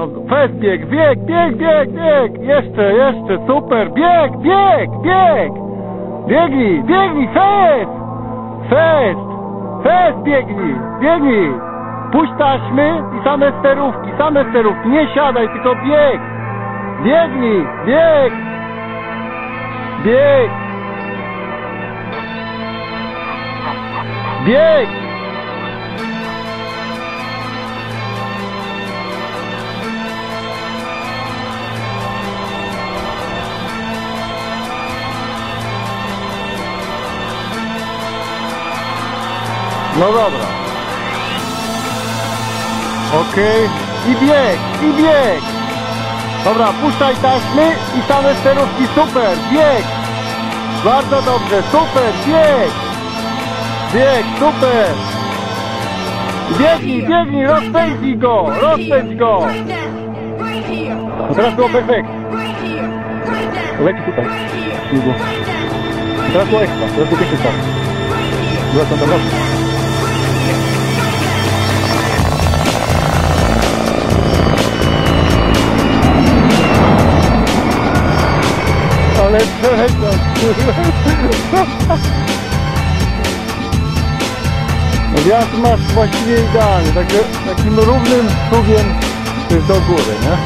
Fest bieg, bieg, bieg, bieg, bieg. Jeszcze, jeszcze, super. Bieg, bieg, bieg. Biegnij, biegnij, fest. Fest. Fest biegnij, biegnij. Puść taśmy i same sterówki, same sterówki. Nie siadaj, tylko bieg. Biegnij, bieg. Bieg. Bieg. No dobra. Okej. I bieg, i bieg. Dobra, puszczaj taśmy i same sterówki. Super, bieg. Bardzo dobrze, super, bieg. Bieg, super. Biegnij, biegnij, rozpędź go, rozpędź go. No teraz było perfekt. Leci tutaj. Teraz było ekstra, teraz było pierwszy start. Była to dobra. Przeleciał, No wiatr masz właściwie idealny, także takim równym jest do góry, nie?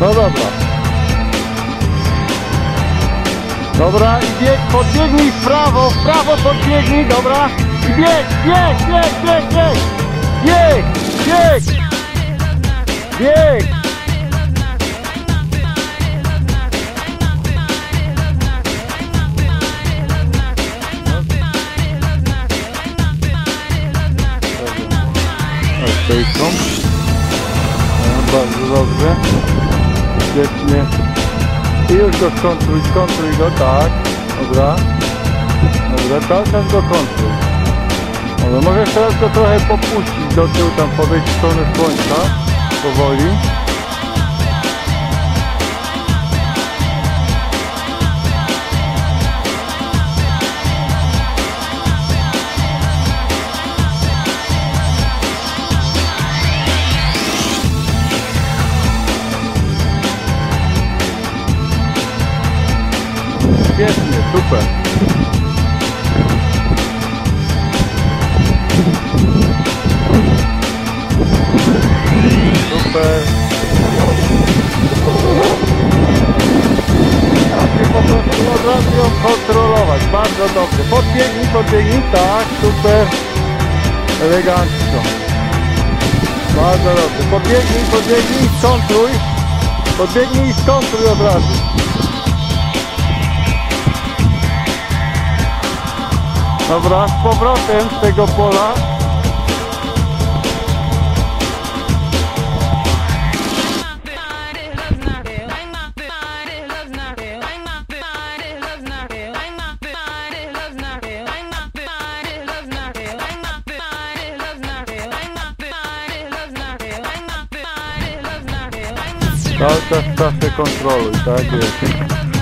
No dobra. Dobra i bieg, podbiegnij w prawo, w prawo podbiegnij, dobra. I bieg, bieg, bieg, bieg, bieg. Bieg, bieg. Bieg. Okejką. No, bardzo dobrze. Świetnie. I już go skontruj, skontruj go, tak. Dobra. Dobra, cały czas go kontruj. Dobra, możesz teraz go trochę popuścić do tyłu, tam podejść w stronę słońca. Powoli. Świetnie, super. Musisz po prostu od ją kontrolować. Bardzo dobrze. Podbiegnij, podbiegnij. Tak, super. Elegancko. Bardzo dobrze. Podbiegnij, podbiegnij i skontruj. Podbiegnij i skontruj od razu. Dobra, z powrotem z tego pola. Cały czas czasy kontroluj, tak jest.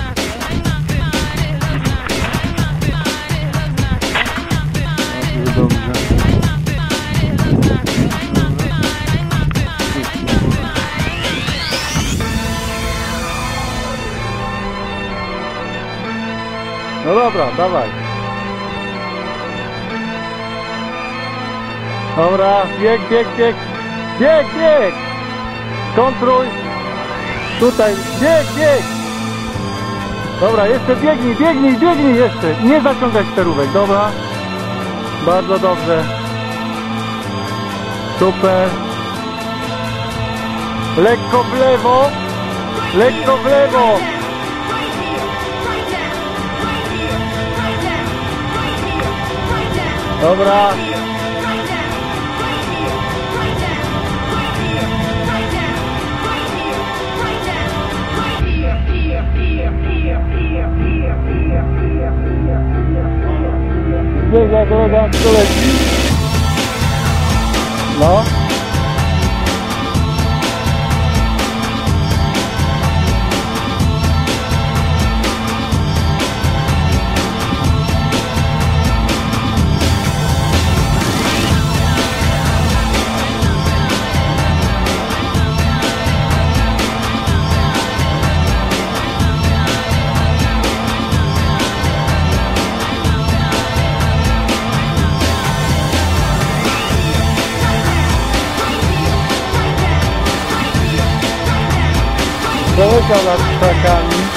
No dobra, dawaj. Dobra, bieg, bieg, bieg. Bieg, bieg. Kontruj. Tutaj, bieg, bieg. Dobra, jeszcze biegnij, biegnij, biegnij jeszcze. Nie zaciągać sterówek, dobra. Bardzo dobrze. Super. Lekko w lewo. Lekko w lewo. Dobra. Bieg jak elegancko leci. No. Toda lá pra cá. Né?